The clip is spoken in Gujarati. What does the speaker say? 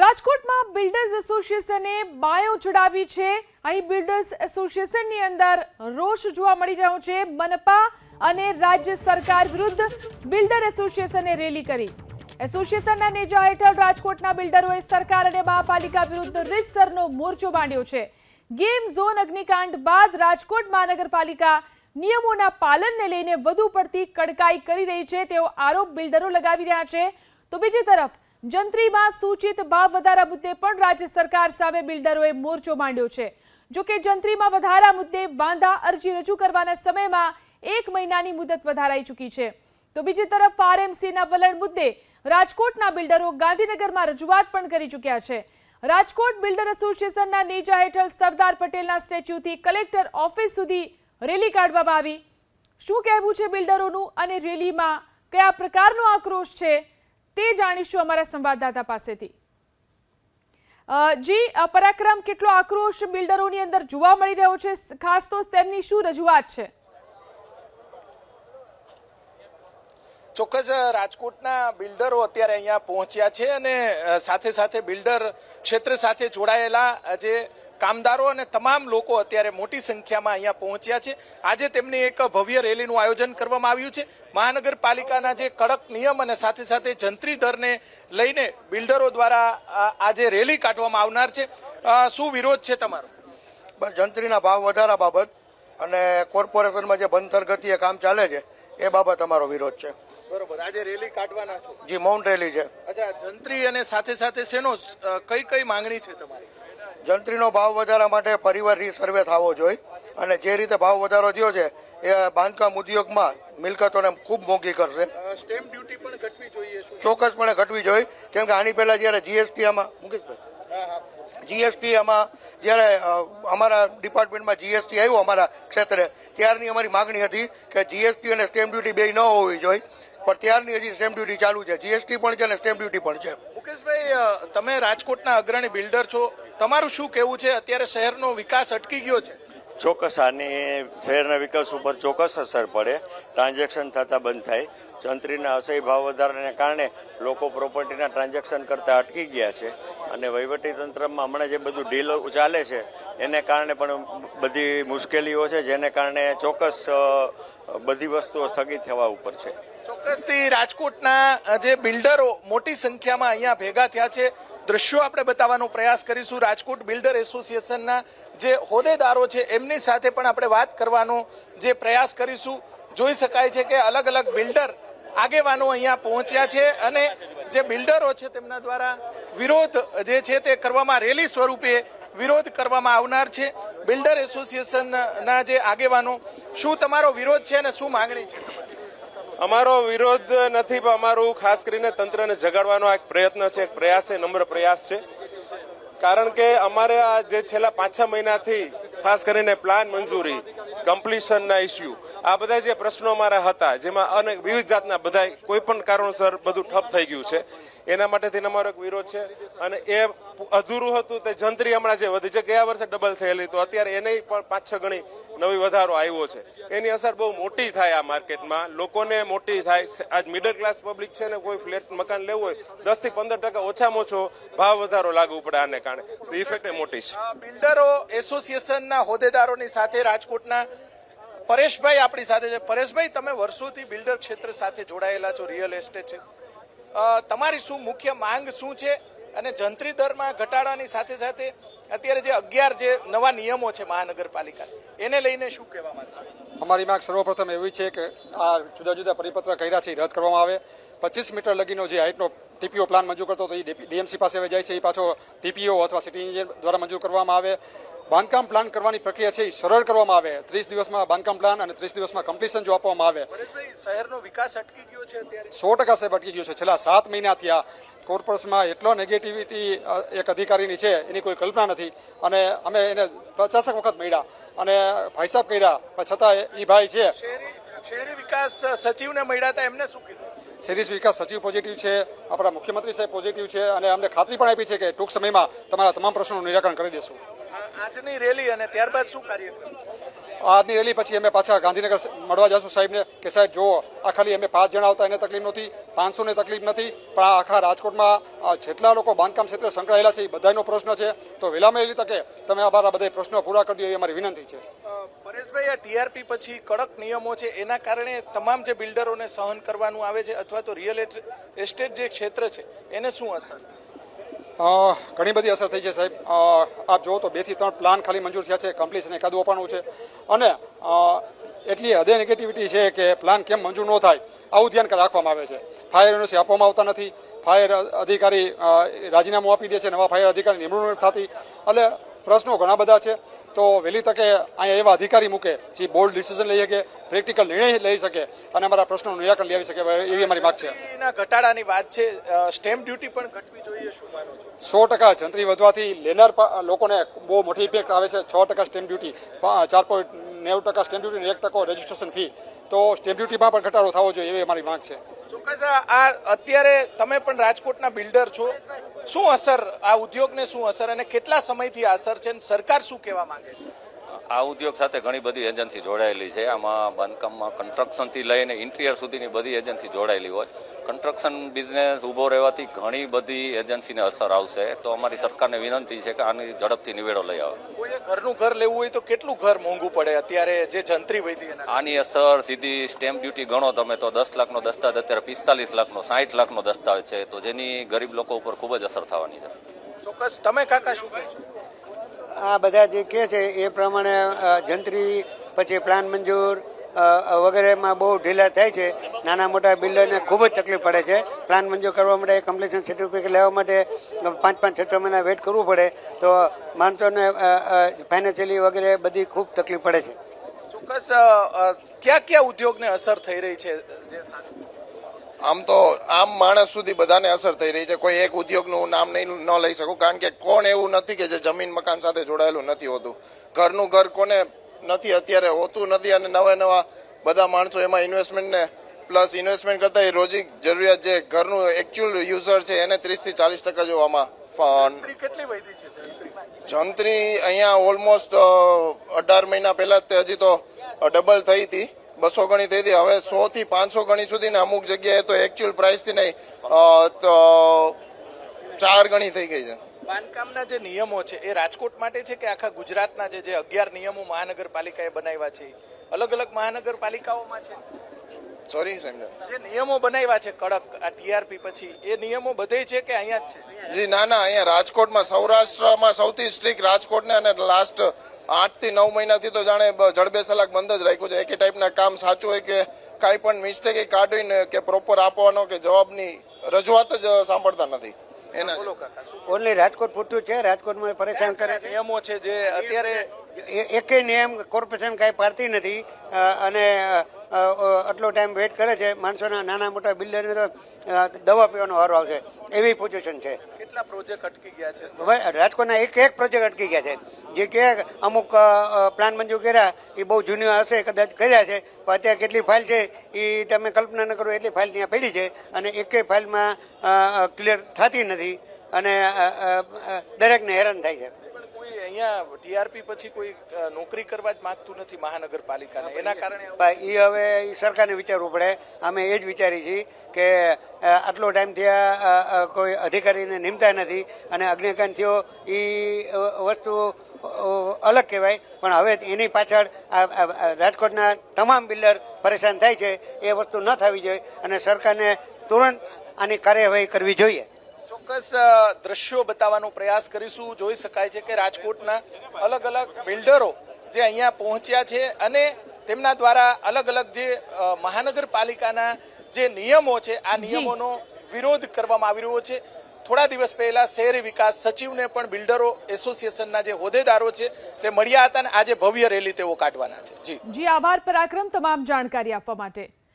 રાજકોટમાં બિલ્ડર્સ એસોસિએશને બાયો ચડાવી છે. અહીં બિલ્ડર્સ એસોસિએશનની અંદર રોષ જોવા મળી રહ્યો છે. મનપા અને રાજ્ય સરકાર વિરુદ્ધ બિલ્ડર એસોસિએશને રેલી કરી. એસોસિએશનના નેજા હેઠળ રાજકોટના બિલ્ડરોએ સરકાર અને મહાપાલિકા વિરુદ્ધ રીતસરનો મોરચો માંડ્યો છે. ગેમ ઝોન અગ્નિકાંડ બાદ રાજકોટ મહાનગરપાલિકા નિયમોના પાલનને લઈને વધુ પડતી કડકાઈ કરી રહી છે. તેવો આરોપ બિલ્ડરો લગાવી રહ્યા છે. તો બીજી તરફ જંત્રીમાં સૂચિત ભાવ વધારા મુદ્દે પણ રાજ્ય સરકાર સામે બિલ્ડરોએ મોરચો માંડ્યો છે. જો કે જંત્રીમાં વધારા મુદ્દે વાંધા અરજી રજૂ કરવાના સમયમાં એક મહિનાની મુદત વધારાઈ ચૂકી છે. તો બીજી તરફ આરએમસીના વલણ મુદ્દે રાજકોટના બિલ્ડરો ગાંધીનગરમાં રજૂઆત પણ કરી ચૂક્યા છે. રાજકોટ બિલ્ડર એસોસિએશનના નેજા હેઠળ સરદાર પટેલના સ્ટેચ્યુથી કલેક્ટર ઓફિસ સુધી રેલી કાઢવામાં આવી. શું કહેવું છે બિલ્ડરોનું અને રેલીમાં કયા પ્રકારનો આક્રોશ છે? તે જાણીશું અમારા સંવાદદાતા પાસેથી. જી પરાક્રમ કેટલો આક્રોશ બિલ્ડરોની અંદર જોવા મળી રહ્યો છે? ખાસ તો તેમની શું રજૂઆત છે? ચોક્કસ રાજકોટના બિલ્ડરો અત્યારે અહીંયા પહોંચ્યા છે અને સાથે સાથે બિલ્ડર ક્ષેત્ર સાથે જોડાયેલા જે કામદારો અને તમામ લોકો અત્યારે મોટી સંખ્યામાં અહીંયા પહોંચ્યા છે. આજે તેમની એક ભવ્ય રેલીનું આયોજન કરવામાં આવ્યું છે. મહાનગરપાલિકાના જે કડક નિયમ અને સાથે સાથે જંત્રી દરને લઈને બિલ્ડરો દ્વારા આજે રેલી કાઢવામાં આવનાર છે. શું વિરોધ છે તમારો? જંત્રીના ભાવ વધારા બાબત અને કોર્પોરેશનમાં જે બંધર ગતિએ કામ ચાલે છે એ બાબત અમારો વિરોધ છે. બરોબર. આજે રેલી કાઢવાના છો? જે મૌન રેલી છે. અચ્છા જંત્રી અને સાથે સાથે શેનો કઈ કઈ માંગણી છે તમારી? જંત્રીનો ભાવ વધારા માટે ફરીવાર સર્વે થવો જોઈએ અને જે રીતે ભાવ વધારો થયો છે એ બાંધકામ ઉદ્યોગમાં મિલકતોને ખૂબ મોંઘી કરશે. સ્ટેમ્પ ડ્યુટી પણ ઘટવી જોઈએ ચોક્કસપણે ઘટવી જોઈએ કેમ કે આની પહેલા જ્યારે જીએસટી આમાં મુકેશભાઈ? જીએસટી આમાં જ્યારે અમારા ડિપાર્ટમેન્ટમાં જીએસટી આવ્યું અમારા ક્ષેત્રે ત્યારની અમારી માગણી હતી કે જીએસટી અને સ્ટેમ્પ ડ્યુટી બે ન હોવી જોઈએ પણ ત્યારની હજી સ્ટેમ્પ ડ્યુટી ચાલુ છે. જીએસટી પણ છે અને સ્ટેમ્પ ડ્યુટી પણ છે. મુકેશભાઈ તમે રાજકોટના અગ્રણી બિલ્ડર છો. તમારું શું કહેવું છે? અત્યારે શહેરનો વિકાસ અટકી ગયો છે. ચોક્કસ આની શહેરના વિકાસ ઉપર ચોક્કસ અસર પડે. ટ્રાન્ઝેક્શન થતા બંધ થાય. જંત્રીના અસહ્ય ભાવ વધારાને કારણે લોકો પ્રોપર્ટીના ટ્રાન્ઝેક્શન કરતાં અટકી ગયા છે. અને વહીવટી તંત્રમાં હમણાં જે બધું ડીલ ચાલે છે એને કારણે પણ બધી મુશ્કેલીઓ છે જેને કારણે ચોક્કસ બધી વસ્તુઓ સ્થગિત થવા ઉપર છે. ચોક્કસથી રાજકોટના જે બિલ્ડરો મોટી સંખ્યામાં અહીંયા ભેગા થયા છે. દ્રશ્યો આપણે બતાવવાનો પ્રયાસ કરીશું. રાજકોટ બિલ્ડર એસોસિએશનના જે હોદ્દેદારો છે, એમની સાથે પણ આપણે વાત કરવાનો જે પ્રયાસ કરીશું. જોઈ શકાય છે કે અલગ અલગ બિલ્ડર આગેવાનો અહીંયા પહોંચ્યા છે અને જે બિલ્ડરો છે, તેમના દ્વારા વિરોધ જે છે, તે કરવામાં રેલી સ્વરૂપે વિરોધ કરવામાં આવનાર છે. બિલ્ડર એસોસિએશનના જે આગેવાનો, શું તમારો વિરોધ છે અને શું માંગણી છે? અમારો વિરોધ નથી, પણ અમારું ખાસ કરીને તંત્રને જગાડવાનો એક પ્રયત્ન છે, એક પ્રયાસ છે, નમ્ર પ્રયાસ છે. કારણ કે અમારે આ જે છેલ્લા પાંચ છ મહિનાથી ખાસ કરીને પ્લાન મંજૂરી કમ્પ્લીશનના ઇસ્યુ આ બધા જે પ્રશ્નો અમારા હતા, જેમાં અનેક વિવિધ જાતના બધા કોઈ પણ કારણોસર બધું ઠપ થઈ ગયું છે, એના માટેથી અમારો એક વિરોધ છે. અને એ અધૂરું હતું તે જંત્રી હમણાં જે વધી છે, ગયા વર્ષે ડબલ થયેલી. તો અત્યારે એને પણ પાંચ છ ગણી નવી વધારો આવ્યો છે. એની અસર બહુ મોટી થાય આ માર્કેટમાં. લોકોને મોટી થાય. આજ મિડલ ક્લાસ પબ્લિક છે ને, કોઈ ફ્લેટ મકાન લેવું હોય દસથી પંદર ટકા ઓછામાં ઓછો ભાવ વધારો લાગુ પડે આને કારણે. ઇફેક્ટ મોટી છે. બિલ્ડરો એસોસિએશનના હોદ્દેદારોની સાથે રાજકોટના પરેશભાઈ આપણી સાથે છે. પરેશભાઈ, તમે વર્ષોથી બિલ્ડર ક્ષેત્ર સાથે જોડાયેલા છો રિયલ એસ્ટેટ છે. તમારી શું મુખ્ય માંગ શું છે? અને જંત્રી દરમાં ઘટાડાની સાથે સાથે અત્યારે જે અગિયાર જે નવા નિયમો છે મહાનગરપાલિકા એને લઈને શું કહેવા માંગશો? અમારી માંગ સર્વપ્રથમ એવી છે કે આ જુદા જુદા પરિપત્ર કર્યા છે રદ કરવામાં આવે. પચીસ મીટર લગીનો જે હાઇટનો ટીપીઓ પ્લાન મંજૂર કરતો હતો, એ ડીએમસી પાસે જાય છે, એ પાછો ટીપીઓ અથવા સિટી એન્જિનિયર દ્વારા મંજૂર કરવામાં આવે. બાંધકામ પ્લાન કરવાની પ્રક્રિયા છે એ સરળ કરવામાં આવે. ત્રીસ દિવસમાં બાંધકામ પ્લાન અને ત્રીસ દિવસમાં કમ્પ્લીશન જો આપવામાં આવે. શહેરનો વિકાસ અટકી ગયો છે સો ટકા સાહેબ અટકી ગયું છે. છેલ્લા સાત મહિનાથી આ કોર્પોરેશનમાં એટલો નેગેટિવિટી એક અધિકારીની છે એની કોઈ કલ્પના નથી. અને અમે એને પચાસક વખત મળ્યા. અને ભાઈ સાહેબ કર્યા છતાં એ ભાઈ છે. શહેરી શહેરી વિકાસ સચિવને મળ્યા હતા. એમને શું કીધું? શહેરી વિકાસ સચિવ પોઝિટિવ છે. આપણા મુખ્યમંત્રી સાહેબ પોઝિટિવ છે. અને અમને ખાતરી પણ આપી છે કે ટૂંક સમયમાં તમારા તમામ પ્રશ્નોનું નિરાકરણ કરી દેશું. આજની રેલી અને ત્યારબાદ શું કાર્યક્રમ? આજની રેલી પછી અમે પાછા ગાંધીનગર મળવા જશું સાહેબને કે સાહેબ જુઓ આ ખાલી અમે પાંચ જણા આવતા એને તકલીફ નથી પાંચસોને તકલીફ નથી પણ આ આખા રાજકોટમાં જેટલા લોકો બાંધકામ ક્ષેત્રે સંકળાયેલા છે એ બધાનો પ્રશ્ન છે. તો વહેલામાં વહેલી તકે તમે અમારા બધા પ્રશ્નો પૂરા કરી દો એવી અમારી વિનંતી છે. પરેશભાઈ આ ટીઆરપી પછી કડક નિયમો છે એના કારણે તમામ જે બિલ્ડરોને સહન કરવાનું આવે છે અથવા તો રિયલ એસ્ટેટ જે ક્ષેત્ર છે એને શું અસર? ઘણી બધી અસર થઈ છે સાહેબ. આપ જુઓ તો બેથી ત્રણ પ્લાન ખાલી મંજૂર થયા છે. કમ્પ્લીશન એકાદું આપવાનું છે. અને એટલી હદે નેગેટિવિટી છે કે પ્લાન કેમ મંજૂર ન થાય, આવું ધ્યાન રાખવામાં આવે છે. ફાયર યુનિવર્સિટી આપવામાં આવતા નથી. ફાયર અધિકારી રાજીનામું આપી દે છે. નવા ફાયર અધિકારી નિમણૂક થતી. એટલે પ્રશ્નો ઘણા બધા છે. તો વહેલી તકે અહીંયા એવા અધિકારી મૂકે જે બોલ્ડ ડિસિઝન લઈ શકે પ્રેક્ટિકલ નિર્ણય લઈ શકે અને અમારા પ્રશ્નોનું નિરાકરણ લઈ આવી શકે એવી અમારી માગ છે. ઘટાડાની વાત છે. સ્ટેમ્પ ડ્યુટી પણ ઘટવી જોઈએ શું માનો સો ટકા જંત્રી વધવાથી લેનાર લોકોને બહુ મોટી ઇફેક્ટ આવે છે. છ ટકા સ્ટેમ્પ ડ્યુટી ચાર પોઈન્ટ નેવું ટકા સ્ટેમ્પ ડ્યુટી એક ટકો રજીસ્ટ્રેશન ફી તો સ્ટેમ્પ ડ્યુટીમાં પણ ઘટાડો થવો જોઈએ એવી અમારી માંગ છે. ચોક્કસ આ અત્યારે તમે પણ રાજકોટના બિલ્ડર છો. શું અસર આ ઉદ્યોગને શું અસર અને કેટલા સમયથી અસર છે અને સરકાર શું કહેવા માંગે છે? આ ઉદ્યોગ સાથે ઘણી બધી એજન્સી જોડાયેલી છે. આમાં બાંધકામમાં કન્સ્ટ્રક્શનથી લઈને ઇન્ટિરિયર સુધીની બધી એજન્સી જોડાયેલી હોય. કન્સ્ટ્રક્શન બિઝનેસ ઊભો રહેવાથી ઘણી બધી એજન્સીને અસર આવશે. તો અમારી સરકારને વિનંતી છે કે આની ઝડપથી નિવેડો લઈ આવે. ઘરનું ઘર લેવું હોય તો કેટલું ઘર મોંઘું પડે? અત્યારે જે જંત્રી વૈધી આની અસર સીધી સ્ટેમ્પ ડ્યુટી ગણો તમે તો દસ લાખનો દસ્તાવેજ અત્યારે પિસ્તાલીસ લાખનો સાઠ લાખનો દસ્તાવેજ છે. તો જેની ગરીબ લોકો ઉપર ખૂબ જ અસર થવાની છે. ચોક્કસ. તમે કાકા શું કહેશો આ બધા જે કહે છે, એ પ્રમાણે જંત્રી, પછી પ્લાન મંજૂર વગેરેમાં બહુ ઢીલા થાય છે. નાના મોટા બિલ્ડરને ખૂબ જ તકલીફ પડે છે. પ્લાન મંજૂર કરવા માટે કમ્પ્લીશન સર્ટિફિકેટ લેવા માટે પાંચ પાંચ છ છ મહિના વેઇટ કરવું પડે. તો માણસોને ફાઇનાન્શિયલી વગેરે બધી ખૂબ તકલીફ પડે છે. ચોક્કસ કયા કયા ઉદ્યોગને અસર થઈ રહી છે? જે સાથે? આમ તો આમ માણસ સુધી બધાને અસર થઈ રહી છે. કોઈ એક ઉદ્યોગનું નામ નહીં ન લઈ શકું કારણ કે કોણ એવું નથી કે જે જમીન મકાન સાથે જોડાયેલું નથી હોતું. ઘરનું ઘર કોને નથી અત્યારે હોતું નથી અને નવા નવા બધા માણસો એમાં ઇન્વેસ્ટમેન્ટને પ્લસ ઇન્વેસ્ટમેન્ટ કરતા એ રોજી જરૂરિયાત જે ઘરનું એકચ્યુઅલ યુઝર છે એને ત્રીસથી ચાલીસ ટકા જો આમાં ફ- જંત્રી કેટલી જંત્રી જંત્રી અહીંયા ઓલમોસ્ટ અઢાર મહિના પહેલાં તે હજી તો ડબલ થઈ હતી. બસો ગણી થઈ હતી. હવે સો થી પાંચસો ગણી સુધી ને અમુક જગ્યાએ તો એકચ્યુઅલ પ્રાઇસથી નહીં તો ચાર ગણી થઈ ગઈ છે. બાંધકામના જે નિયમો છે, એ રાજકોટ માટે છે કે આખા ગુજરાતના જે અગિયાર નિયમો મહાનગરપાલિકાએ બનાવ્યા છે? અલગ અલગ મહાનગરપાલિકાઓમાં છે? સોરી જે નિયમો બનાવ્યા છે કડક આ ટીઆરપી પછી એ નિયમો બધે છે કે અહીંયા જ છે? જી ના ના અહીંયા રાજકોટમાં સૌરાષ્ટ્રમાં સૌથી સ્ટ્રિક્ટ રાજકોટને અને લાસ્ટ આઠથી નવ મહિનાથી તો જાણે જડબેસલાક જડબે સલાક બંધ જ રાખ્યું છે. એક ટાઈપના કામ સાચું હોય કે કાંઈ પણ મિસ્ટેક કાઢીને કે પ્રોપર આપવાનો કે જવાબની રજૂઆત જ સાંભળતા નથી. એના ઓનલી રાજકોટ પૂરતું છે? રાજકોટમાં પરેશાન કરે નિયમો છે જે અત્યારે એકે એકેય નિયમ કોર્પોરેશન કાંઈ પાડતી નથી. અને આટલો ટાઈમ વેઇટ કરે છે માણસોના નાના મોટા બિલ્ડરને તો દવા પીવાનો વારો આવશે. એવી પોઝિશન છે. કેટલા પ્રોજેક્ટ અટકી ગયા છે? હવે રાજકોટના એક એક પ્રોજેક્ટ અટકી ગયા છે. જે કે અમુક પ્લાન મંજૂર કર્યા એ બહુ જૂની હશે કદાચ કર્યા છે પણ અત્યારે કેટલી ફાઇલ છે એ તમે કલ્પના ન કરો એટલી ફાઇલ ત્યાં પડી છે અને એક ફાઇલમાં ક્લિયર થતી નથી અને દરેકને હેરાન થાય છે. અહીંયા ટીઆરપી પછી કોઈ નોકરી કરવા જ માંગતું નથી મહાનગરપાલિકાને. એના કારણે એ હવે એ સરકારને વિચારવું પડે. અમે એ જ વિચારી છીએ કે આટલો ટાઈમ થયા કોઈ અધિકારીને નિમતા નથી અને અગ્નિકાંડ થયો એ વસ્તુ અલગ કહેવાય. પણ હવે એની પાછળ રાજકોટના તમામ બિલ્ડર પરેશાન થાય છે એ વસ્તુ ન થવી જોઈએ અને સરકારને તુરંત આની કાર્યવાહી કરવી જોઈએ. ચોક્કસ દ્રશ્યો બતાવવાનો પ્રયાસ કરીશું. જોઈ શકાય છે કે રાજકોટના અલગ અલગ બિલ્ડરો જે અહીંયા પહોંચ્યા છે અને તેમના દ્વારા અલગ અલગ જે મહાનગરપાલિકાના જે નિયમો છે આ નિયમોનો વિરોધ કરવામાં આવી રહ્યો છે. થોડા દિવસ પહેલા શહેરી વિકાસ સચિવને પણ બિલ્ડરો એસોસિએશનના જે હોદ્દેદારો છે તે મળ્યા હતા અને આજે ભવ્ય રેલી તેઓ કાઢવાના છે. જી. જી આભાર પરાક્રમ તમામ જાણકારી આપવા માટે.